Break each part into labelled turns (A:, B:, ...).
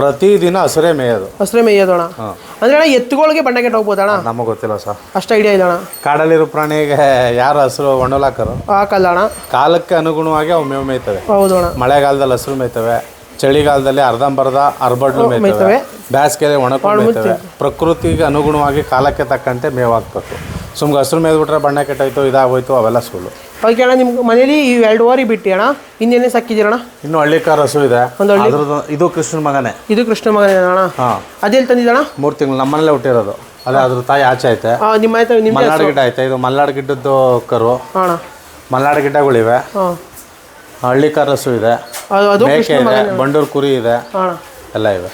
A: ಪ್ರತಿದಿನ ಹಸಿರೇ ಮೇಯೋದು.
B: ಹಸ್ರೆ ಮೇಯೋದೋಣ ಅಂದ್ರೆ ಅಣ್ಣ ಎತ್ತುಗಳಿಗೆ ಬಣ್ಣ ಕೆಟ್ಟ ಹೋಗ್ಬೋದಣ
A: ನಮಗೆ ಗೊತ್ತಿಲ್ಲ ಸರ್.
B: ಅಷ್ಟು ಐಡಿಯಾ ಅಣ್ಣ.
A: ಕಾಡಲ್ಲಿರೋ ಪ್ರಾಣಿಗೆ ಯಾರು ಹಸಿರು ಒಣಲಾಕರು?
B: ಹಾಕಲ್ಲ ಅಣ್ಣ.
A: ಕಾಲಕ್ಕೆ ಅನುಗುಣವಾಗಿ ಅವು ಮೇವು ಮೇಯ್ತವೆ.
B: ಹೌದು ಅಣ್ಣ
A: ಮಳೆಗಾಲದಲ್ಲಿ ಹಸಿರು ಮೇಯ್ತವೆ ಚಳಿಗಾಲದಲ್ಲಿ ಅರ್ಧಂಬರ್ಧ ಅರ್ಬಡ್ಲು ಮೇಯ್ತವೆ
B: ಮೇಯ್ತವೆ.
A: ಬೇಸಿಗೆಯಲ್ಲಿ ಒಣಕೊಂಡು ಮೇಯ್ತವೆ. ಪ್ರಕೃತಿಗೆ ಅನುಗುಣವಾಗಿ ಕಾಲಕ್ಕೆ ತಕ್ಕಂತೆ ಮೇವು ಹಾಕ್ಬೇಕು. ಸುಮ್ಗೆ ಹಸಿರು ಮೇದ್ಬಿಟ್ರೆ ಬಣ್ಣ ಕೆಟ್ಟೋಯ್ತು ಇದಾಗೋಯ್ತು ಅವೆಲ್ಲ ಸುಳ್ಳು
B: ಓಕೆ ಅಣ್ಣ ನಿಮ್ಮ ಮನೇಲಿ ಈ ಎರಡು ಓರಿ ಬಿಟ್ಟಿ ಅಣ್ಣ? ಇನ್ನೇನೇ ಸಾಕಿದ್ದೀರಣ
A: ಇನ್ನು ಹಳ್ಳಿಕಾರ ಹಸು ಇದೆ.
B: ಒಂದು ಹಳ್ಳಿ-
A: ಅದ್ರದ್ದು ಇದು ಕೃಷ್ಣ ಮಗನೇ.
B: ಇದು ಕೃಷ್ಣ ಮಗನೇ ಅಣ್ಣ?
A: ಹಾಂ.
B: ಅದೆಲ್ಲಿ ತಂದಿದ್ದಣ್ಣ?
A: ಮೂರು ತಿಂಗಳು ನಮ್ಮನೇಲೆ ಹುಟ್ಟಿರೋದು. ಅದೇ ಅದ್ರ ತಾಯಿ ಆಚೆ ಐತೆ.
B: ಹಾಂ ನಿಮ್ಮ ಆಯ್ತು ನಿಮ್ಮ
A: ಮಲ್ನಾಡು ಗಿಡ ಐತೆ. ಇದು ಮಲ್ನಾಡು ಗಿಡ್ಡದ್ದು ಕರು.
B: ಅಣ್ಣ.
A: ಮಲ್ನಾಡು ಗಿಡ್ಡಗಳಿವೆ
B: ಹಾಂ.
A: ಹಳ್ಳಿಕಾರ್ ಹಸು ಇದೆ.
B: ಅದು ಅದು
A: ಮೇಕೆ ಇದೆ ಬಂಡೂರು ಕುರಿ ಇದೆ.
B: ಅಣ್ಣ.
A: ಎಲ್ಲ ಇವೆ.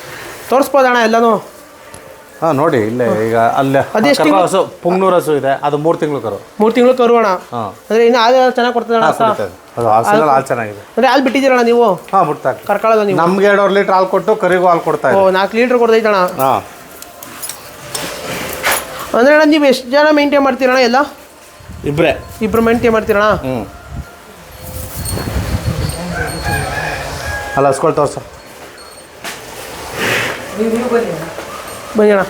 B: ತೋರಿಸ್ಬೋದಣ್ಣ ಎಲ್ಲನೂ?
A: ಹಾಂ ನೋಡಿ ಇಲ್ಲೇ ಈಗ ಅಲ್ಲೇ
B: ಅದೆಷ್ಟು
A: ಹಸು ಪುಂಗ್ನೂರು ಹಸು ಇದೆ ಅದು ಮೂರು ತಿಂಗಳು ಕರು.
B: ಮೂರು ತಿಂಗಳು ಕರುವಣ
A: ಅಂದ್ರೆ
B: ಅಂದರೆ ಇನ್ನು ಹಾಲು ಚೆನ್ನಾಗಿ ಕೊಡ್ತದಣ್ಣ
A: ಕುಡಿತದೆ ಅದು ಹಸುನಲ್ಲಿ ಹಾಲು ಚೆನ್ನಾಗಿದೆ.
B: ಅಂದರೆ ಹಾಲು ಬಿಟ್ಟಿದ್ದೀರಣ್ಣ ನೀವು?
A: ಹಾಂ ಬಿಡ್ತಾ
B: ಕರ್ಕೊಳ್ಳೋದು ನೀವು?
A: ನಮ್ಗೆ ಎರಡೂವರೆ ಲೀಟ್ರ್ ಹಾಲು ಕೊಟ್ಟು ಕರಿಗೂ ಹಾಲು ಕೊಡ್ತಾ
B: ಓ ನಾಲ್ಕು ಲೀಟ್ರ್ ಕೊಡ್ತೈತಣ್ಣ
A: ಹಾಂ.
B: ಅಂದರೆ ಅಣ್ಣ ನೀವು ಎಷ್ಟು ಜನ ಮೇಂಟೈನ್ ಮಾಡ್ತೀರಣ್ಣ ಎಲ್ಲ?
A: ಇಬ್ಬರೇ
B: ಇಬ್ರು ಮೇಂಟೈನ್ ಮಾಡ್ತೀರಣ್ಣ
A: ಹ್ಞೂ ಅಲ್ಲ ನೀವು ತೋರ್ಸ
B: ಬನ್ನಿ ಅಣ್ಣ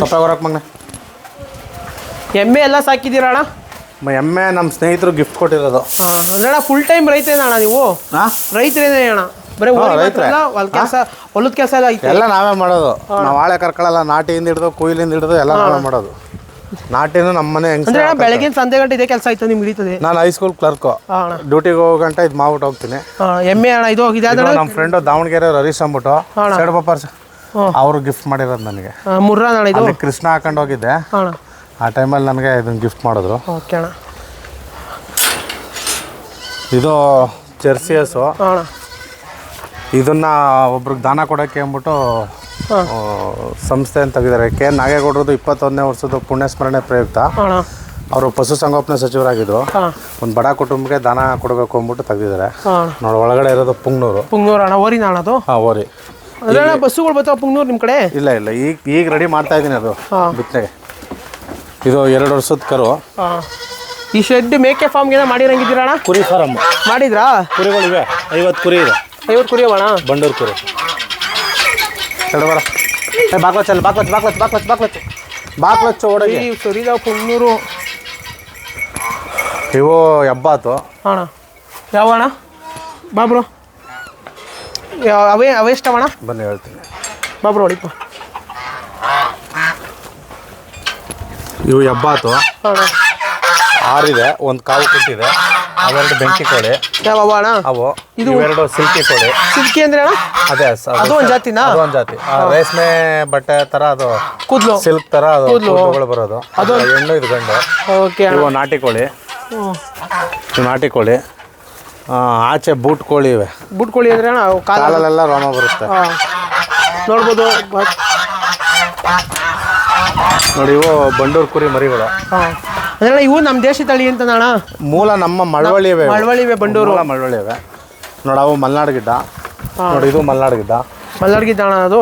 A: ತಪ್ಪ ಹೊರಕ್ಕೆ ಮಗನೆ.
B: ಎಮ್ಮೆ ಎಲ್ಲ ಸಾಕಿದ್ದೀರಾ ಅಣ್ಣ?
A: ಮ ಎಮ್ಮೆ ನಮ್ಮ ಸ್ನೇಹಿತರು ಗಿಫ್ಟ್ ಕೊಟ್ಟಿರೋದು.
B: ಹಾಂ ಅಂದ್ರೆ ಅಣ್ಣ ಫುಲ್ ಟೈಮ್ ರೈತೇನ ಅಣ್ಣ ನೀವು?
A: ಹಾಂ
B: ರೈತರೇನೇ ಅಣ್ಣ. ಬರೀ
A: ಹಾ,
B: ಹೊಲ ಕೆಲಸ ಹೊಲದ ಕೆಲಸ ಎಲ್ಲ ಐತೆ.
A: ಎಲ್ಲ ನಾವೇ ಮಾಡೋದು. ನಾವು ಹಾಳೆ ಕರ್ಕೊಳ್ಳಲ್ಲ ನಾಟಿಯಿಂದ ಹಿಡಿದು ಕೊಯ್ಲಿಂದ ಹಿಡಿದು ಎಲ್ಲ ನಾವೇ ಮಾಡೋದು. ನಾಟಿನೂ ನಮ್ಮ ಮನೆ ಹೆಂಗ್
B: ಅಂದ್ರೆ ಅಣ್ಣ ಬೆಳಗಿನ ಸಂಜೆ ಗಂಟೆ ಇದೇ ಕೆಲಸ ಆಯ್ತು ನಿಮ್ಗೆ ಹಿಡಿತದೆ?
A: ನಾನು ಹೈಸ್ಕೂಲ್ ಕ್ಲರ್ಕು
B: ಹಾಂ ಅಣ್ಣ.
A: ಡ್ಯೂಟಿಗೆ ಹೋಗೋ ಗಂಟೆ ಇದು ಮಾಡ್ಬಿಟ್ಟು ಹೋಗ್ತೀನಿ.
B: ಹಾಂ ಎಮ್ಮೆ ಅಣ್ಣ ಇದು
A: ಹೋಗಿದೆ ನಮ್ಮ ಫ್ರೆಂಡು ದಾವಣಗೆರೆ ಹರೀಶ್ ಅಂದ್ಬಿಟ್ಟು
B: ಅಣ್ಣ.
A: ಸೈಡ್ ಪಪ್ಪರ್ಸ್ ಅವರು ಗಿಫ್ಟ್ ಮಾಡಿರೋದು ನನಗೆ.
B: ಮುರ್ರ ಅಣ್ಣ ಇದು?
A: ಅಲ್ಲಿ ಕೃಷ್ಣ ಹಾಕೊಂಡು ಹೋಗಿದ್ದೆ.
B: ಹಾಂ ಅಣ್ಣ.
A: ಆ ಟೈಮಲ್ಲಿ ನನಗೆ ಇದನ್ನು ಗಿಫ್ಟ್ ಮಾಡಿದ್ರು.
B: ಓಕೆ ಅಣ್ಣ.
A: ಇದು ಜರ್ಸಿ ಹಸು
B: ಹಾಂ ಅಣ್ಣ.
A: ಇದನ್ನ ಒಬ್ರಿಗೆ ದಾನ ಕೊಡೋಕ್ಕೆ ಅಂದ್ಬಿಟ್ಟು ಸಂಸ್ಥೆ ಅಂತ ತೆಗೆದಾರೆ ಕೆ. ಎನ್ ನಾಗೇಗೌಡರದು ಇಪ್ಪತ್ತೊಂದನೇ ವರ್ಷದ ಪುಣ್ಯಸ್ಮರಣೆ ಪ್ರಯುಕ್ತ. ಅವರು ಪಶುಸಂಗೋಪನೆ ಸಚಿವರಾಗಿದ್ದರು
B: ಹಾಂ.
A: ಒಂದು ಬಡ ಕುಟುಂಬಕ್ಕೆ ದಾನ ಕೊಡಬೇಕು ಅಂದ್ಬಿಟ್ಟು ತೆಗೆದಿದ್ದಾರೆ. ನೋಡಿ ಒಳಗಡೆ ಇರೋದು ಪುಂಗ್ನೂರು.
B: ಪುಂಗ್ನೂರು ಅಣ್ಣ ಓರಿನ ಅಣ್ಣ ಅದು?
A: ಹಾಂ ಓರಿ.
B: ಬಸ್ಸುಗಳು ಬರ್ತಾವ ಪುಂಗ್ನೂರು ನಿಮ್ಮ ಕಡೆ?
A: ಇಲ್ಲ ಇಲ್ಲ. ಈಗ ಈಗ ರೆಡಿ ಮಾಡ್ತಾ ಇದ್ದೀನಿ ಅದು. ಬಿತ್ತನೆಗೆ ಇದು ಎರಡು ವರ್ಷದ ಕರು.
B: ಈ ಶೆಡ್ ಮೇಕೆ ಫಾರ್ಮ್ಗೆ ಮಾಡಿರಂಗಿದ್ದೀರಾ ಅಣ್ಣ?
A: ಕುರಿ ಫಾರಮ್
B: ಮಾಡಿದ್ರಾ?
A: ಕುರಿಗಳಿವೆ. ಐವತ್ತು ಕುರಿ ಇದೆ.
B: ಐವತ್ತು ಕುರಿ ಅಣ್ಣ?
A: ಬಂಡೂರು ಕುರಿ. ಬಾಕ್ಲಚ್ಚ ಅಲ್ಲಿ ಬಾಕ್ಲಚ್ಚ ಬಾಕ್ಲಚ್ಚ ಬಾಕ್ಲಚ್ಚ ಬಾಕ್ಲಚ್ಚ ಬಾಕ್ಲಚ್ಚ ಓಡಗಿ.
B: ಸರಿದಾವ್ ಪುಂಗ್ನೂರು
A: ಇವು ಎಬ್ಬಾತು
B: ಅಣ್ಣ ಯಾವ ಅಣ್ಣ? ಬಾಬ್ರು ಅವೇ ಅವೇ ಇಷ್ಟವಣ
A: ಬನ್ನಿ ಹೇಳ್ತೀನಿ.
B: ಬಾಬ್ರೋ ಹೊಡಿಪ
A: ಇವು ಎಬ್ಬಾತು
B: ಅಣ್ಣ.
A: ಆರಿದೆ ಒಂದು ಕಾಲು ಕೊಟ್ಟಿದೆ ಅವೆರಡು ಬೆಂಕಿ ಕೋಳಿ.
B: ಯಾವ ಅವ ಅಣ್ಣ?
A: ಅವು. ಇವೆರಡು ಸಿಲ್ಕಿ ಕೋಳಿ.
B: ಸಿಲ್ಕಿ ಅಂದ್ರೆ ಅಣ್ಣ?
A: ಅದೇ
B: ಅದು ಒಂದ್ ಜಾತಿನಾ?
A: ಅದು ಒಂದು ಜಾತಿ. ಆ, ರೇಷ್ಮೆ ಬಟ್ಟೆ ತರ ಅದು.
B: ಕೂದಲು.
A: ಸಿಲ್ಕ್ ತರ ಅದು ಕೂದಲುಗಳು ಬರೋದು. ಅದು ಹೆಣ್ಣು ಇದು ಗಂಡು.
B: ಓಕೆ
A: ಇವು ನಾಟಿ ಕೋಳಿ. ಇವು ನಾಟಿ ಕೋಳಿ. ಆ, ಆಚೆ ಬೂಟ್ ಕೋಳಿ ಇವೆ.
B: ಕೋಳಿ ಅಂದ್ರೆ ಅಣ್ಣ
A: ಕಾಲಲ್ಲೆಲ್ಲ ರೋಮ ಬರುತ್ತೆ.
B: ನೋಡ್ಬೋದು.
A: ನೋಡಿ ಇವು ಬಂಡೂರು ಕುರಿ ಮರಿಗಳು.
B: ಅಂದ್ರೆ ಇವು ನಮ್ಮ ದೇಶ ತಳಿ ಅಂತ ಅಣ್ಣ
A: ಮೂಲ ನಮ್ಮ ಮಳವಳಿ ಇವೆ.
B: ಮಳವಳ್ಳಿವೆ ಬಂಡೂರು.
A: ಮೂಲ ನೋಡ ಅವು ಮಲ್ನಾಡ್ ಗಿಡ್ಡ. ನೋಡಿ ಇದು ಮಲ್ನಾಡ್ ಗಿಡ್ಡ.
B: ಮಲ್ನಾಡ್ ಗಿಡ್ಡ ಅಣ್ಣ ಅದು.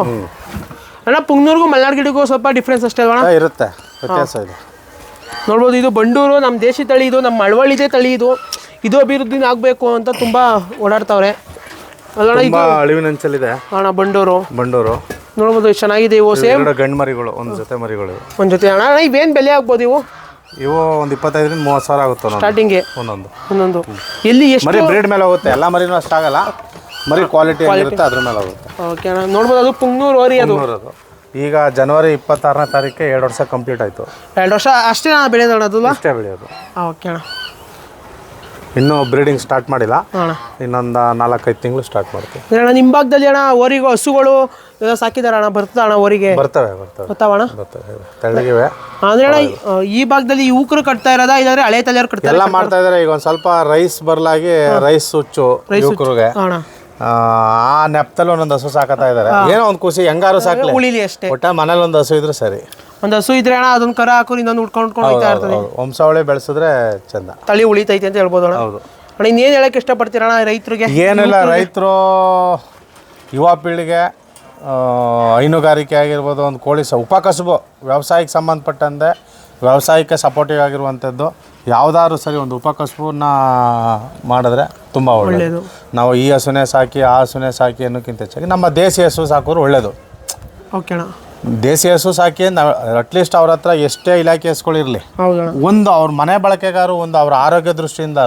B: ಅಣ್ಣ ಪುಂಗ್ನೂರ್ಗೂ ಮಲ್ನಾಡ್ ಗಿಡಗೂ ಸ್ವಲ್ಪ ಡಿಫ್ರೆನ್ಸ್ ಅಷ್ಟೇ ಅಣ್ಣ?
A: ಇರುತ್ತೆ. ವ್ಯತ್ಯಾಸ ಇದೆ.
B: ನೋಡ್ಬೋದು ಇದು ಬಂಡೂರು ನಮ್ಮ ದೇಶಿ ತಳಿ ಇದು ನಮ್ಮ ಮಳವಳ್ಳಿದೆ ತಳಿ ಇದು. ಇದು ಅಭಿವೃದ್ಧಿ ಆಗಬೇಕು ಅಂತ ತುಂಬ ಓಡಾಡ್ತಾವ್ರೆ.
A: ಅಳಿವಿನಂಚಲಿದೆ
B: ಅಣ್ಣ ಬಂಡೂರು.
A: ಬಂಡೂರು.
B: ನೋಡ್ಬೋದು ಚೆನ್ನಾಗಿದೆ ಇವು ಸೇಮ್.
A: ಗಂಡು ಮರಿಗಳು ಒಂದು ಜೊತೆ ಮರಿಗಳು
B: ಒಂದ್ ಜೊತೆ ಅಣ್ಣ ಇವೇನು ಬೆಲೆ ಆಗ್ಬೋದು ಇವು?
A: ಇವು ಒಂದು ಇಪ್ಪತ್ತೈದರಿಂದ ಮೂವತ್ತು ಸಾವಿರ ಆಗುತ್ತೆ ಸ್ಟಾರ್ಟಿಂಗ್
B: ಸ್ಟಾರ್ಟಿಂಗೆ
A: ಒಂದೊಂದು.
B: ಒಂದೊಂದು. ಎಲ್ಲಿ ಎಷ್ಟು
A: ಮರಿ ಬ್ರೀಡ್ ಮೇಲೆ ಹೋಗುತ್ತೆ ಎಲ್ಲ ಮರಿನೂ ಅಷ್ಟಾಗಲ್ಲ ಮರಿ ಕ್ವಾಲಿಟಿ ಆಗಿರುತ್ತೆ ಅದ್ರ ಮೇಲೆ ಹೋಗುತ್ತೆ.
B: ಓಕೆ ಅಣ್ಣ ನೋಡ್ಬೋದು ಅದು ಪುಂಗ್ನೂರು ಓರಿ ಅದು.
A: ಮುನ್ನೂರದು ಈಗ ಜನವರಿ ಇಪ್ಪತ್ತಾರನೇ ತಾರೀಕಿಗೆ ಎರಡು ವರ್ಷ ಕಂಪ್ಲೀಟ್ ಆಯಿತು.
B: ಎರಡು ವರ್ಷ ಅಷ್ಟೇ ಅಣ್ಣ ಅದಲ್ಲ
A: ಅಷ್ಟೇ ಬೆಳೆಯೋದು.
B: ಓಕೆ ಅಣ್ಣ.
A: ಇನ್ನೂ ಬ್ರೀಡಿಂಗ್ ಸ್ಟಾರ್ಟ್ ಮಾಡಿಲ್ಲ. ಇನ್ನೊಂದು ನಾಲ್ಕೈದು ತಿಂಗಳು ಸ್ಟಾರ್ಟ್ ಮಾಡ್ತೀವಿ.
B: ಅಣ್ಣ ನಿಮ್ಮ ಭಾಗದಲ್ಲಿ ಅಣ್ಣ ಓರಿಗೂ ಹಸುಗಳು ಎಲ್ಲ ಸಾಕಿದಾರ ಅಣ್ಣ ಬರ್ತದ ಅಣ್ಣ ಓರಿಗೆ
A: ಬರ್ತವೆ ಬರ್ತವೆ. ತೆಳ್ಳಗಿವೆ.
B: ಅಂದ್ರೆ ಅಣ್ಣ ಈ ಭಾಗದಲ್ಲಿ ಯುವಕರು ಕಟ್ತಾ ಇರೋದಾ ಇಲ್ಲಾಂದ್ರೆ ಹಳೆ ತಲೆಯವರು ಕಟ್ತಾರೆ
A: ಎಲ್ಲ ಮಾಡ್ತಾ ಇದಾರೆ ಈಗ ಒಂದು ಸ್ವಲ್ಪ ರೈಸ್ ಬರಲಾಗಿ ರೈಸ್ ಹುಚ್ಚು ಯುವಕರಿಗೆ.
B: ಅಣ್ಣ.
A: ಆ ನೆಪ್ತಲ್ಲಿ ಒಂದೊಂದು ಹಸು ಸಾಕತಾ ಇದಾರೆ. ಏನೋ ಒಂದು ಖುಷಿ ಹೆಂಗಾರು ಸಾಕಲಿ.
B: ಅಷ್ಟೇ.
A: ಒಟ್ಟ ಮನೇಲಿ ಒಂದು ಹಸು ಇದ್ರೆ ಸರಿ.
B: ಒಂದು ಹಸು ಇದ್ರೆ ಅಣ್ಣ ಅದನ್ನ ಕರ ಹಾಕೋ ಇನ್ನೊಂದು ಉಟ್ಕೊಂಡು ಉಟ್ಕೊಂಡು ಹೋಗ್ತಾ ಇರ್ತದೆ.
A: ವಂಶಾವಳಿ ಬೆಳೆಸಿದ್ರೆ ಚಂದ.
B: ತಳಿ ಉಳಿತೈತೆ ಅಂತ ಹೇಳ್ಬೋದು ಅಣ್ಣ.
A: ಹೌದು.
B: ಅಣ್ಣ ಇನ್ನೇನು ಹೇಳಕ್ಕೆ ಅಣ್ಣ ರೈತರಿಗೆ?
A: ಏನಿಲ್ಲ ರೈತರು ಯುವ ಪೀಳಿಗೆ ಹೈನುಗಾರಿಕೆ ಆಗಿರ್ಬೋದು ಒಂದು ಕೋಳಿ ಸ ಉಪಕಸುಬು ವ್ಯವಸಾಯಕ್ಕೆ ಸಂಬಂಧಪಟ್ಟಂತೆ ವ್ಯವಸಾಯಕ್ಕೆ ಸಪೋರ್ಟಿವ್ ಆಗಿರುವಂಥದ್ದು ಯಾವುದಾದ್ರು ಸರಿ ಒಂದು ಉಪಕಸಬನ್ನ ಮಾಡಿದ್ರೆ ತುಂಬ ಒಳ್ಳೆಯದು
B: ಒಳ್ಳೆಯದು
A: ನಾವು ಈ ಹಸುನೇ ಸಾಕಿ ಆ ಹಸುನೇ ಸಾಕಿ ಅನ್ನೋಕ್ಕಿಂತ ಹೆಚ್ಚಾಗಿ ನಮ್ಮ ದೇಸಿ ಹಸು ಸಾಕೋರು ಒಳ್ಳೆಯದು
B: ಓಕೆ ಅಣ್ಣ.
A: ದೇಸಿ ಹಸು ಸಾಕಿ ನಾವು ಅಟ್ಲೀಸ್ಟ್ ಅವ್ರ ಹತ್ರ ಎಷ್ಟೇ ಇಲಾಖೆ ಹಸುಗಳಿರಲಿ ಒಂದು ಅವ್ರ ಮನೆ ಬಳಕೆಗಾರು ಒಂದು ಅವ್ರ ಆರೋಗ್ಯ ದೃಷ್ಟಿಯಿಂದ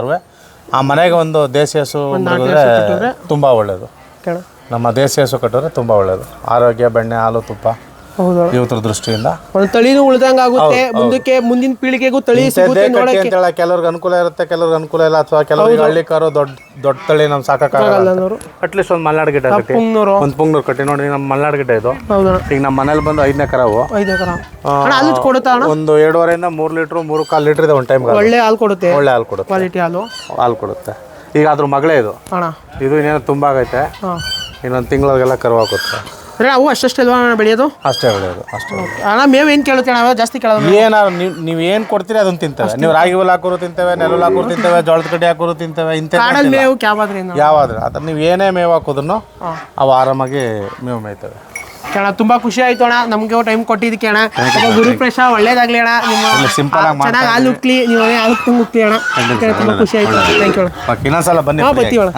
A: ಆ ಮನೆಗೆ ಒಂದು ದೇಸಿ ಹಸು ತುಂಬಾ ತುಂಬ ಒಳ್ಳೆಯದು ನಮ್ಮ ದೇಸಿ ಹಸು ಕಟ್ಟಿದ್ರೆ ತುಂಬ ಒಳ್ಳೆಯದು ಆರೋಗ್ಯ ಬೆಣ್ಣೆ ಹಾಲು ತುಪ್ಪ. ಇವತ್ತರ ದೃಷ್ಟಿಯಿಂದ.
B: ಒಂದು ತಳಿನೂ ಉಳ್ದಂಗೆ ಆಗುತ್ತೆ. ಮುಂದಕ್ಕೆ ಮುಂದಿನ ಪೀಳಿಗೆಗೂ ತಳಿ ಸಿಗುತ್ತೆ ನೋಡಕ್ಕೆ
A: ಕೆಲವ್ರಿಗೆ ಅನುಕೂಲ ಇರುತ್ತೆ ಕೆಲವ್ರಿಗೆ ಅನುಕೂಲ ಇಲ್ಲ ಅಥವಾ ಕೆಲವ್ರಿಗೆ ಹಳ್ಳಿ ಕಾರು ದೊಡ್ಡ ದೊಡ್ಡ ತಳಿ ನಮ್ ಸಾಕಾಗಲ್ಲ
B: ಅನ್ನೋರು.
A: ಅಟ್ಲೀಸ್ಟ್ ಒಂದು ಮಲ್ನಾಡ್ ಗಿಡ ಕಟ್ಟಿ. ಒಂದು ಪುಂಗ್ನೂರು ಕಟ್ಟಿ. ನೋಡಿ ನಮ್ಮ ಮಲ್ನಾಡ್ ಗಿಡ ಇದು. ಈಗ ನಮ್ಮ ಮನೇಲಿ ಬಂದು ಐದನೇ ಕರಾವು ಒಂದು ಎರಡೂವರೆಯಿಂದ ಮೂರು ಲೀಟ್ರು ಮೂರು ಕಾಲು ಲೀಟರ್ ಇದೆ ಒಂದು ಟೈಮ್
B: ಒಳ್ಳೆ ಹಾಲು ಕೊಡುತ್ತೆ.
A: ಒಳ್ಳೆ ಹಾಲು ಕೊಡುತ್ತೆ.
B: ಕ್ವಾಲಿಟಿ ಹಾಲು.
A: ಹಾಲು ಕೊಡುತ್ತೆ. ಈಗ ಅದ್ರ ಮಗಳೇ ಇದು.
B: ಅಣ್ಣ.
A: ಇದು ಇನ್ನೇನು ತುಂಬ ಆಗೈತೆ.
B: ಇನ್ನೊಂದ್
A: ಇನ್ನೊಂದು ತಿಂಗಳಿಗೆಲ್ಲ ಕರು ಹಾಕುತ್ತೆ
B: ಅಂದರೆ ಅವು ಅಷ್ಟಷ್ಟು ಅಲ್ವಾ ಅಣ್ಣ ಬೆಳೆಯೋದು?
A: ಅಷ್ಟೇ ಬೆಳೆಯೋದು ಅಷ್ಟೇ
B: ಅಣ್ಣ ಮೇವು ಏನು ಕೇಳುತ್ತೆ ಅಣ್ಣ ಜಾಸ್ತಿ ಕೇಳೋದು
A: ಏನಾರು ನೀವು ನೀವು ಏನು ಕೊಡ್ತೀರಿ ಅದನ್ನ ತಿಂತೇವೆ? ನೀವು ರಾಗಿ ಹುಲ್ ಹಾಕೋರು ತಿಂತೇವೆ ನೆಲುಲ್ ಹಾಕೋರು ತಿಂತೇವೆ ಜೋಳದ ಕಡ್ಡಿ ಹಾಕೋರು ತಿಂತೇವೆ ಇಂಥ
B: ಕಾಡಲ್ಲಿ ಮೇವು ಕ್ಯಾಬಾದ್ರಿಂದ
A: ಯಾವಾದ್ರೆ. ಅದ್ರ ನೀವು ಏನೇ ಮೇವು ಹಾಕೋದ್ರು ಅವು ಆರಾಮಾಗಿ ಮೇವು ಮೇಯ್ತವೆ.
B: ಅಣ್ಣ ತುಂಬಾ ಖುಷಿ ಆಯ್ತು ಅಣ್ಣ. ನಮ್ಗೆ ಟೈಮ್ ಕೊಟ್ಟಿದ್ದಕ್ಕೆ ಅಣ್ಣ. ಗುರುಪ್ರಸಾದ್ ಒಳ್ಳೇದಾಗ್ಲಿ ಅಣ್ಣ. ನಿಮ್ಮ
A: ಸಿಂಪಲ್ ಆಗಿ
B: ಚೆನ್ನಾಗಿ ಹಾಲು ಉಕ್ಲಿ ನೀವು ಹಾಲು ತುಂಬ ಉಕ್ಲಿ ಅಣ್ಣ. ತುಂಬಾ ಖುಷಿ ಆಯ್ತು ಥ್ಯಾಂಕ್ ಯು ಅಣ್ಣ.
A: ಇನ್ನೊಂದ್ಸಲ ಬನ್ನಿ
B: ಬರ್ತೀವಿ ಅಣ್ಣ